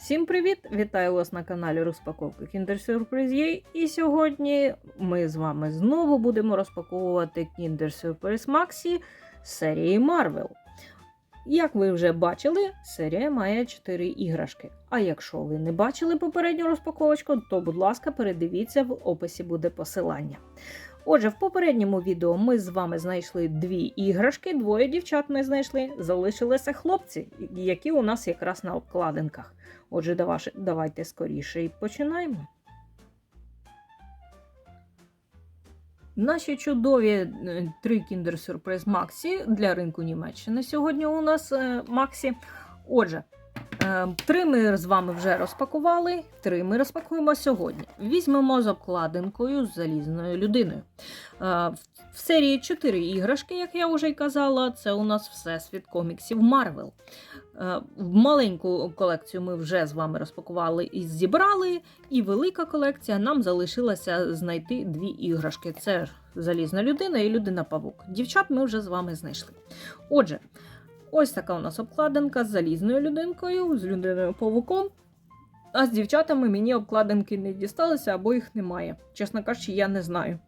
Всім привіт! Вітаю вас на каналі Розпаковки Kinder Surprise є. І сьогодні ми з вами знову будемо розпаковувати Kinder Surprise Maxi з серії Marvel. Як ви вже бачили, серія має 4 іграшки. А якщо ви не бачили попередню розпаковочку, то, будь ласка, передивіться, в описі буде посилання. Отже, в попередньому відео ми з вами знайшли дві іграшки, двоє дівчат ми знайшли. Залишилися хлопці, які у нас якраз на обкладинках. Отже, давайте скоріше і починаємо. Наші чудові е, три Surprise Maxi для ринку Німеччини сьогодні у нас е, Maxi. Отже, три ми з вами вже розпакували, три ми розпакуємо сьогодні. Візьмемо з обкладинкою з залізною людиною. Е, В серії 4 іграшки, як я вже й казала, це у нас всесвіт коміксів Марвел. Е, Маленьку колекцію ми вже з вами розпакували і зібрали, і велика колекція нам залишилася знайти дві іграшки: це залізна людина і людина павук. Дівчат ми вже з вами знайшли. Отже, ось така у нас обкладинка з залізною людинкою, з людиною павуком. А з дівчатами мені обкладинки не дісталися або їх немає. Чесно кажучи, я не знаю.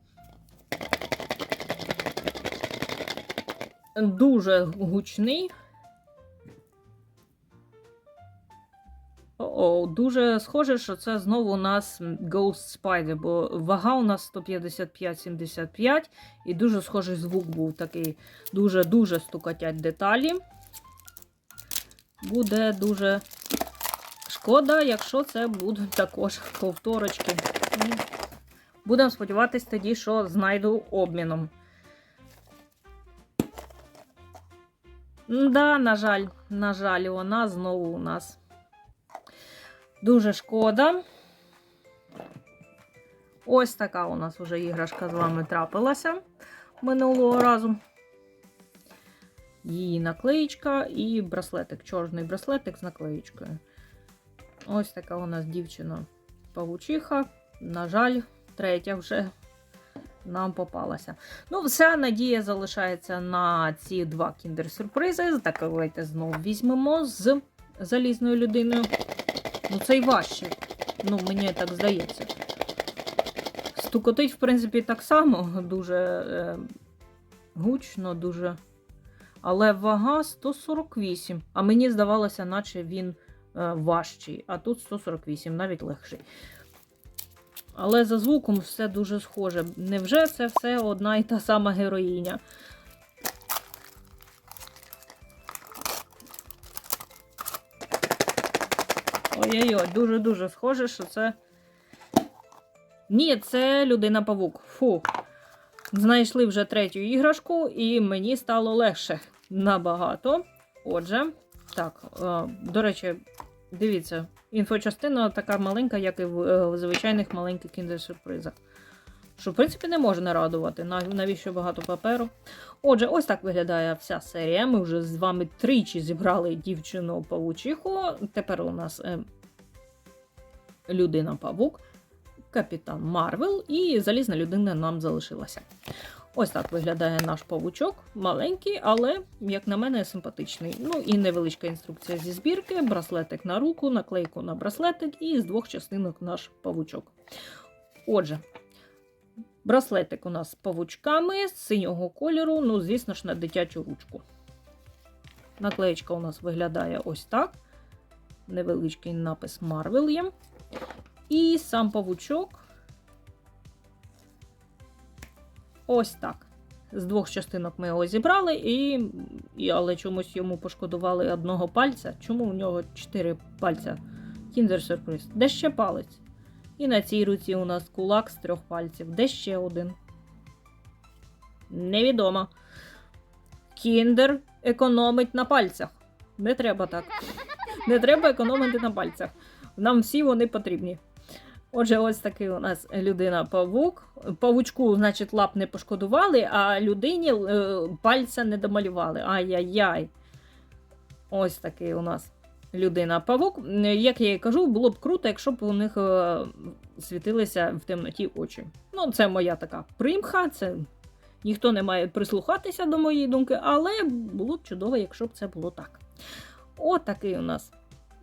Дуже гучний. О, дуже схоже, що це знову у нас Ghost Spider, бо вага у нас 155-75, і дуже схожий звук був такий. Дуже-дуже стукатять деталі. Буде дуже шкода, якщо це будуть також повторочки. Будемо сподіватися тоді, що знайду обміном. Да, на жаль, на жаль, вона знову у нас. Дуже шкода. Ось така у нас вже іграшка з вами трапилася минулого разу. Її наклеїчка і браслетик, чорний браслетик з наклеїчкою. Ось така у нас дівчина-павучиха. На жаль, третя вже нам попалася. Ну, вся надія залишається на ці два кіндер-сюрпризи. Так, давайте знову візьмемо з залізною людиною. Ну, це й важче. Ну, мені так здається. Стукотить, в принципі, так само, дуже е, гучно, дуже. Але вага 148. А мені здавалося, наче він е, важчий. А тут 148, навіть легший. Але за звуком все дуже схоже. Невже це все одна і та сама героїня? Ой-ой-ой, дуже-дуже схоже, що це. Ні, це людина-павук. Фу. Знайшли вже третю іграшку, і мені стало легше набагато. Отже, так, е, до речі, дивіться, інфочастина така маленька, як і е, в звичайних маленьких кіндер-сюрпризах. Що, в принципі, не можна радувати. Навіщо багато паперу? Отже, ось так виглядає вся серія. Ми вже з вами тричі зібрали дівчину павучиху. Тепер у нас е, людина-павук, капітан Марвел і залізна людина нам залишилася. Ось так виглядає наш павучок. Маленький, але, як на мене, симпатичний. Ну і невеличка інструкція зі збірки, браслетик на руку, наклейку на браслетик і з двох частинок наш павучок. Отже, браслетик у нас з павучками з синього кольору, ну, звісно ж, на дитячу ручку. Наклеєчка у нас виглядає ось так. Невеличкий напис Marvel є. І сам павучок. Ось так. З двох частинок ми його зібрали, і, і, але чомусь йому пошкодували одного пальця. Чому у нього чотири пальця? Кіндер сюрприз. Де ще палець? І на цій руці у нас кулак з трьох пальців. Де ще один? Невідомо. Кіндер економить на пальцях. Не треба так. Не треба економити на пальцях. Нам всі вони потрібні. Отже, ось такий у нас людина-павук. Павучку, значить, лап не пошкодували, а людині е, пальця не домалювали. Ай-яй-яй. Ось такий у нас людина-павук. Як я і кажу, було б круто, якщо б у них е, світилися в темноті очі. Ну, це моя така примха, це ніхто не має прислухатися до моєї думки, але було б чудово, якщо б це було так. От такий у нас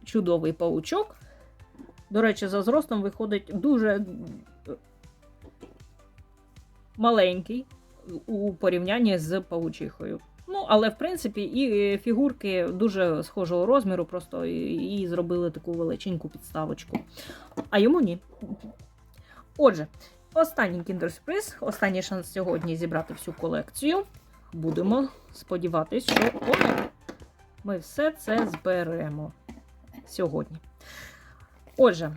чудовий паучок. До речі, за зростом виходить дуже маленький у порівнянні з паучихою. Ну, але в принципі і фігурки дуже схожого розміру, просто і зробили таку величеньку підставочку. А йому ні. Отже, останній кіндер-сюрприз, останній шанс сьогодні зібрати всю колекцію. Будемо сподіватися, що ми все це зберемо сьогодні. Отже,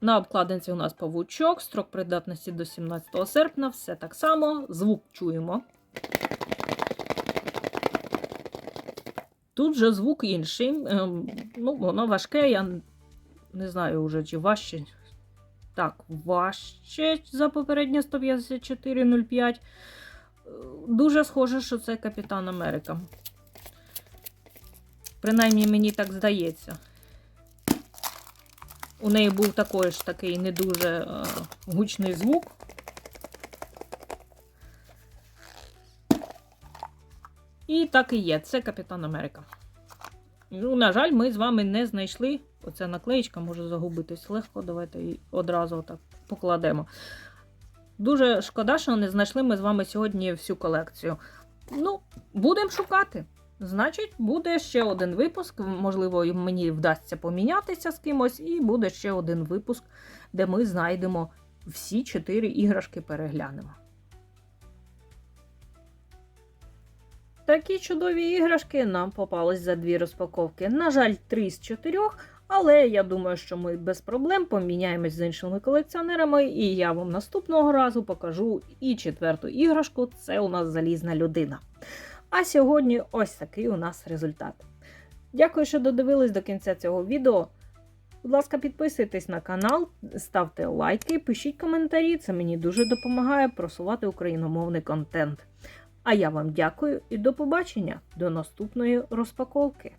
на обкладинці у нас павучок, строк придатності до 17 серпня, все так само. Звук чуємо. Тут же звук інший. Ем, Ну, воно важке, я не знаю вже, чи важче. Так, важче за попереднє 154.05. Е, Дуже схоже, що це Капітан Америка. Принаймні, мені так здається. У неї був такий ж такий не дуже е, гучний звук. І так і є. Це Капітан Америка. Ну, на жаль, ми з вами не знайшли. Оця наклеїчка може загубитись легко. Давайте її одразу так покладемо. Дуже шкода, що не знайшли ми з вами сьогодні всю колекцію. Ну, будемо шукати. Значить, буде ще один випуск. Можливо, мені вдасться помінятися з кимось, і буде ще один випуск, де ми знайдемо всі чотири іграшки, переглянемо. Такі чудові іграшки нам попались за дві розпаковки. На жаль, три з чотирьох, але я думаю, що ми без проблем поміняємось з іншими колекціонерами, і я вам наступного разу покажу і четверту іграшку це у нас залізна людина. А сьогодні ось такий у нас результат. Дякую, що додивились до кінця цього відео. Будь ласка, підписуйтесь на канал, ставте лайки, пишіть коментарі, це мені дуже допомагає просувати україномовний контент. А я вам дякую і до побачення до наступної розпаковки.